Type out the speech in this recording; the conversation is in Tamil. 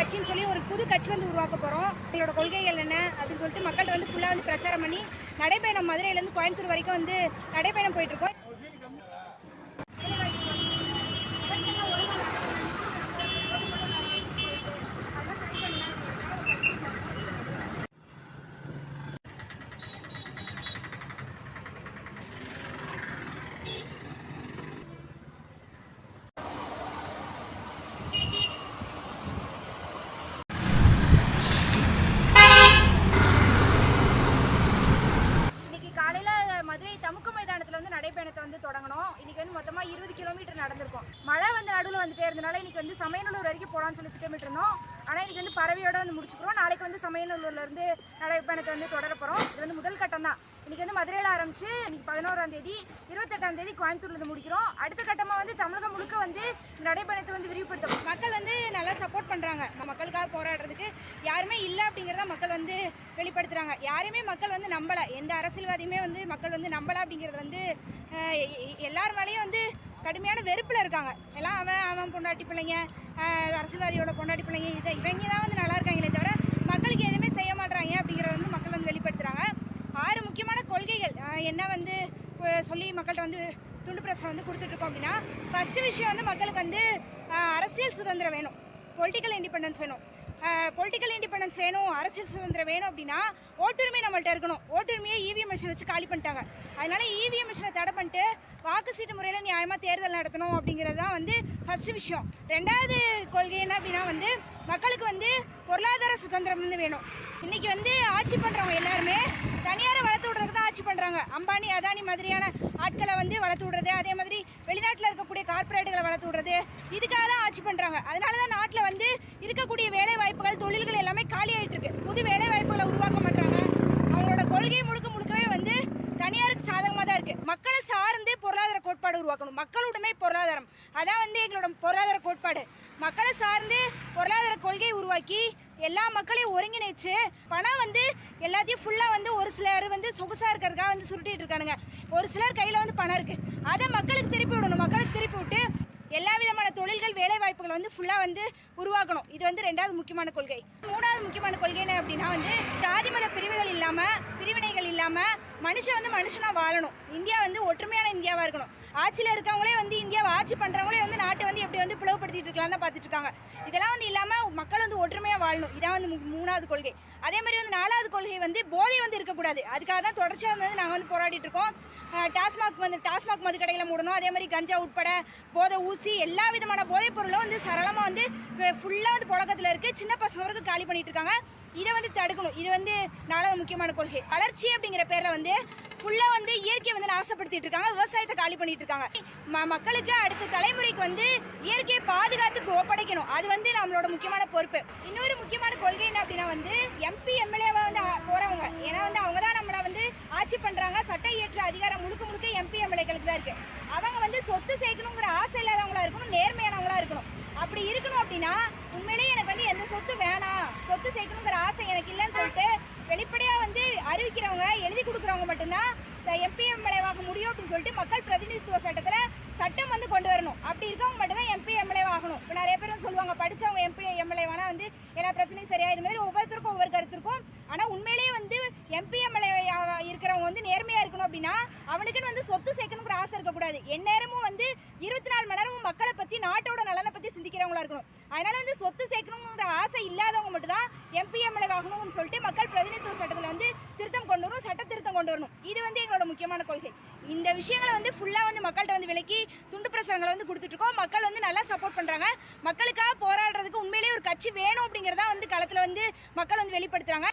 கட்சின்னு சொல்லி ஒரு புது கட்சி வந்து உருவாக்க போகிறோம் எங்களோட கொள்கைகள் என்ன அப்படின்னு சொல்லிட்டு மக்கள்கிட்ட வந்து ஃபுல்லாக வந்து பிரச்சாரம் பண்ணி நடைபயணம் மதுரையிலேருந்து கோயம்புத்தூர் வரைக்கும் வந்து நடைபயணம் போயிட்டுருக்கோம் மழை வந்து நடுவில் வந்துட்டே இருந்தனால இன்னைக்கு வந்து சமயநல்லூர் வரைக்கும் போகலான்னு சொல்லி திட்டமிட்டு இருந்தோம் ஆனால் இன்னைக்கு வந்து பறவையோட வந்து முடிச்சுக்கிறோம். நாளைக்கு வந்து சமயநல்லூர்லேருந்து நடைப்பயணத்தை வந்து தொடர போகிறோம் இது வந்து முதல் கட்டம் தான். இன்னைக்கு வந்து மதுரையில் ஆரம்பிச்சு இன்னைக்கு பதினோராம் தேதி இருபத்தெட்டாம் தேதி கோயம்புத்தூர்ல இருந்து முடிக்கிறோம். அடுத்த கட்டமாக வந்து தமிழகம் முழுக்க வந்து நடைப்பயணத்தை வந்து விரிவுபடுத்தும். மக்கள் வந்து நல்லா சப்போர்ட் பண்ணுறாங்க மக்களுக்காக போராடுறதுக்கு யாருமே இல்லை அப்படிங்கிறத மக்கள் வந்து வெளிப்படுத்துகிறாங்க யாருமே மக்கள் வந்து நம்பலை. எந்த அரசியல்வாதியுமே வந்து மக்கள் வந்து நம்பலை அப்படிங்கிறது வந்து எல்லார் மேலேயும் வந்து கடுமையான வெறுப்பில் இருக்காங்க. எல்லாம் அவன் அவன் பொண்டாட்டி பிள்ளைங்க அஹ், அரசியல்வாதியோட பொண்டாட்டி பிள்ளைங்க இதை இவங்க தான் வந்து நல்லா இருக்காங்களே தவிர மக்களுக்கு எதுவுமே செய்ய மாட்றாங்க அப்படிங்கிறத வந்து மக்கள் வந்து வெளிப்படுத்துகிறாங்க ஆறு முக்கியமான கொள்கைகள் என்ன வந்து சொல்லி மக்கள்கிட்ட வந்து துண்டு பிரசனம் வந்து கொடுத்துட்ருக்கோம் அப்படின்னா ஃபஸ்ட்டு விஷயம் வந்து மக்களுக்கு வந்து அரசியல் சுதந்திரம் வேணும். பொலிட்டிக்கல் இண்டிபெண்டன்ஸ் வேணும். பொலிட்டிக்கல் இண்டிபெண்டன்ஸ் வேணும் அரசியல் சுதந்திரம் வேணும் அப்படின்னா ஓட்டுரிமை நம்மள்ட்ட இருக்கணும். ஓட்டுரிமையை இவிஎம் மிஷின் வச்சு காலி பண்ணிட்டாங்க. அதனால இவிஎம் மிஷினை தடை பண்ணிட்டு வாக்கு சீட்டு முறையில் நியாயமாக தேர்தல் நடத்தணும் அப்படிங்கிறது தான் வந்து ஃபஸ்ட்டு விஷயம். ரெண்டாவது கொள்கை என்ன அப்படின்னா வந்து மக்களுக்கு வந்து பொருளாதார சுதந்திரம் வந்து வேணும். இன்னைக்கு வந்து ஆட்சி பண்ணுறவங்க எல்லாருமே தனியாரை வளர்த்து விடுறதுக்கு தான் ஆட்சி பண்ணுறாங்க அம்பானி அதானி மாதிரியான ஆட்களை வந்து வளர்த்து விடுறது அதே மாதிரி வெளிநாட்டில் இருக்கக்கூடிய கார்ப்பரேட்டுகளை வளர்த்து விடுறது இதுக்காக தான் ஆட்சி பண்ணுறாங்க அதனால தான் நாட்டில் வந்து இருக்கக்கூடிய வேலை வாய்ப்புகள் தொழில்கள் எல்லாமே காலி ஆகிட்டு இருக்கு. புது வேலை வாய்ப்புகளை உருவாக்க மாட்டாங்க அவங்களோட கொள்கை முழுக்க முழுக்கவே வந்து தனியாருக்கு சாதகமாக தான் இருக்குது மக்களை சார்ந்து பொருளாதார கோட்பாடு உருவாக்கணும். மக்களுடைமை பொருளாதாரம். அதான் வந்து எங்களோட பொருளாதார கோட்பாடு. மக்களை சார்ந்து பொருளாதார கொள்கையை உருவாக்கி எல்லா மக்களையும் ஒருங்கிணைச்சு பணம் வந்து எல்லாத்தையும் ஃபுல்லாக வந்து ஒரு சிலர் வந்து சொகுசாக இருக்கிறதுக்காக வந்து சுருட்டிகிட்டு இருக்கானுங்க. ஒரு சிலர் கையில் வந்து பணம் இருக்குது அதை மக்களுக்கு திருப்பி விடணும். மக்களுக்கு திருப்பி விட்டு எல்லா விதமான தொழில்கள் வேலை வாய்ப்புகளை வந்து ஃபுல்லாக வந்து உருவாக்கணும். இது வந்து ரெண்டாவது முக்கியமான கொள்கை. மூணாவது முக்கியமான கொள்கை என்ன அப்படின்னா வந்து ஜாதி மத பிரிவுகள் இல்லாமல் பிரிவினைகள் இல்லாமல் மனுஷன் வந்து மனுஷனாக வாழணும். இந்தியா வந்து ஒற்றுமையான இந்தியாவாக இருக்கணும். ஆட்சியில் இருக்கவங்களே வந்து இந்தியாவை ஆட்சி பண்ணுறவங்களே வந்து நாட்டை வந்து எப்படி வந்து பிளவுபடுத்திட்டு இருக்கலாம் தான் பார்த்துட்டு இருக்காங்க. இதெல்லாம் வந்து இல்லாமல் மக்கள் வந்து ஒற்றுமையாக வாழணும். இதான் வந்து மூணாவது கொள்கை. அதே மாதிரி வந்து நாலாவது கொள்கை வந்து போதை வந்து இருக்கக்கூடாது. அதுக்காக தான் தொடர்ச்சியாக வந்து நாங்கள் வந்து போராடிட்டு இருக்கோம். டாஸ்மாக் வந்து டாஸ்மாக் மது கடைகளை மூடணும். அதே மாதிரி கஞ்சா உட்பட போதை ஊசி எல்லா விதமான போதைப் பொருளும் வந்து சரளமாக வந்து ஃபுல்லாக வந்து புழக்கத்தில் இருக்குது சின்ன பசங்க வரைக்கும் காலி பண்ணிகிட்டு இருக்காங்க. இதை வந்து தடுக்கணும். இது வந்து நாலாவது முக்கியமான கொள்கை. வளர்ச்சி அப்படிங்கிற பேரில் வந்து ஃபுல்லாக வந்து இயற்கையை வந்து நாசப்படுத்திட்டு இருக்காங்க. விவசாயத்தை காலி பண்ணிட்டு இருக்காங்க. ம மக்களுக்கு அடுத்த தலைமுறைக்கு வந்து இயற்கையை பாதுகாத்துக்கு ஒப்படைக்கணும். அது வந்து நம்மளோட முக்கியமான பொறுப்பு. இன்னொரு முக்கியமான கொள்கை என்ன அப்படின்னா வந்து எம்பி எம்எல்ஏவா வந்து ஆ- போறவங்க. ஏன்னா வந்து அவங்க தான் நம்மளை வந்து ஆட்சி பண்றாங்க சட்ட இயற்ற அதிகாரம் முழுக்க முழுக்க எம்பி எம்எல்ஏக்களுக்கு தான் இருக்குது அவங்க வந்து சொத்து சேர்க்கணுங்கிற ஆசை இல்லாதவங்களா இருக்கணும் நேர்மையானவங்களா இருக்கணும். அப்படி இருக்கணும் அப்படின்னா உண்மையிலேயே எனக்கு வந்து எந்த சொத்து வேணாம். சொத்து சேர்க்கணுங்கிற ஆசை எனக்கு இல்லைன்னு சொல்லிட்டு வெளிப்படையாக வந்து அறிவிக்கிறவங்க எழுதி கொடுக்குறவங்க மட்டும்தான் எம்பி எம்எல்ஏவாக முடியும் அப்படின்னு சொல்லிட்டு மக்கள் பிரதிநிதித்துவ சட்டத்தில் சட்டம் வந்து கொண்டு வரணும். அப்படி இருக்கவங்க மட்டும்தான் எம்பி எம்எல்ஏ ஆகணும் இப்போ நிறைய பேர் வந்து சொல்லுவாங்க படித்தவங்க எம்பி எம்எல்ஏ வேணால் வந்து எல்லா பிரச்சனையும் சரியாக இது மாதிரி ஒவ்வொருத்தருக்கும் ஒவ்வொரு கருத்துக்கும் ஆனால் உண்மையிலேயே வந்து எம்பிஎம்எல்ஏ இருக்கிறவங்க வந்து நேர்மையாக இருக்கணும் அப்படின்னா அவனுக்குன்னு வந்து சொத்து சேர்க்கணுங்கிற ஆசை இருக்கக்கூடாது. எந்நேரமும் வந்து இருபத்தி நாலு மணி நேரமும் மக்களை பற்றி நாட்டோட நலனை பற்றி சிந்திக்கிறவங்களா இருக்கணும். அதனால வந்து சொத்து சேர்க்கணுங்கிற ஆசை இல்லாதவங்க மட்டும்தான் எம்பிஎம்எல்ஏ ஆகணும்னு சொல்லிட்டு மக்கள் பிரதிநிதித்துவ சட்டத்தில் வந்து திருத்தம் கொண்டு வரணும் சட்ட திருத்தம் கொண்டு வரணும். இது வந்து எங்களோட முக்கியமான கொள்கை. இந்த விஷயங்களை வந்து ஃபுல்லாக வந்து மக்கள்கிட்ட வந்து விலக்கி துண்டு பிரசுரங்களை வந்து கொடுத்துட்ருக்கோம் மக்கள் வந்து நல்லா சப்போர்ட் பண்ணுறாங்க மக்களுக்காக போராடுறதுக்கு உண்மையிலேயே ஒரு கட்சி வேணும் அப்படிங்கிறதா வந்து களத்தில் வந்து மக்கள் வந்து வெளிப்படுத்துகிறாங்க